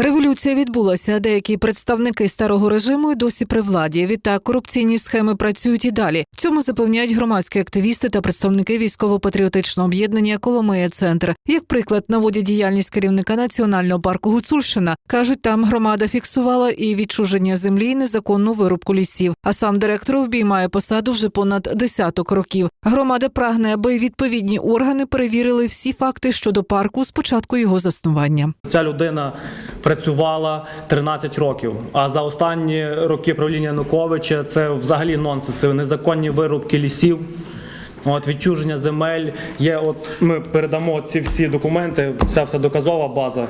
Революція відбулася. Деякі представники старого режиму й досі при владі. Відтак корупційні схеми працюють і далі. Цьому запевняють громадські активісти та представники військово-патріотичного об'єднання Коломия Центр. Як приклад наводять діяльність керівника національного парку Гуцульщина. кажуть, там громада фіксувала і відчуження землі, і незаконну вирубку лісів. А сам директор обіймає посаду вже понад десяток років. Громада прагне, аби відповідні органи перевірили всі факти щодо парку з початку його заснування. Ця людина працювала 13 років. А за останні роки правління Януковича це взагалі нонсенс. Незаконні вирубки лісів. От відчуження земель є. От ми передамо ці всі документи. Ця вся доказова база.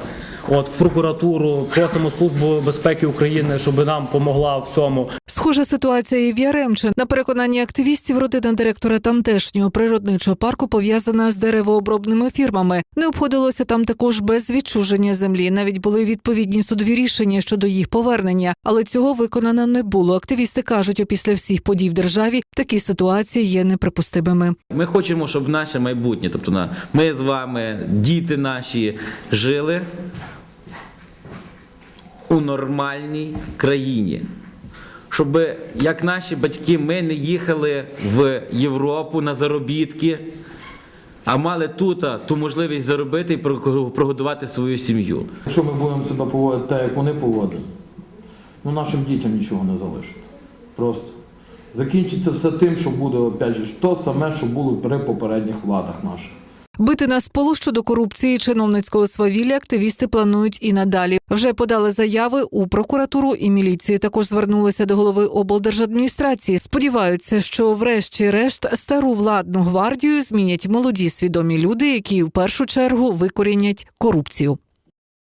От в прокуратуру просимо службу безпеки України, щоб нам допомогла в цьому. Схожа ситуація і в Яремче. На переконанні активістів, родина директора тамтешнього природничого парку пов'язана з деревообробними фірмами. Не обходилося там також без відчуження землі. Навіть були відповідні судові рішення щодо їх повернення, але цього виконано не було. Активісти кажуть, опісля всіх подій в державі такі ситуації є неприпустимими. Ми хочемо, щоб наше майбутнє, тобто на- ми з вами, діти наші, жили у нормальній країні. Щоб як наші батьки, ми не їхали в Європу на заробітки, а мали тут ту можливість заробити і прогодувати свою сім'ю. Якщо ми будемо себе поводити так, як вони поводять, ну нашим дітям нічого не залишиться. Просто. Закінчиться все тим, що буде опять же то саме, що було при попередніх владах наших. Бити на сполу щодо корупції чиновницького свавілля активісти планують і надалі. Вже подали заяви у прокуратуру і міліцію. Також звернулися до голови облдержадміністрації. Сподіваються, що врешті-решт стару владну гвардію змінять молоді свідомі люди, які в першу чергу викорінять корупцію.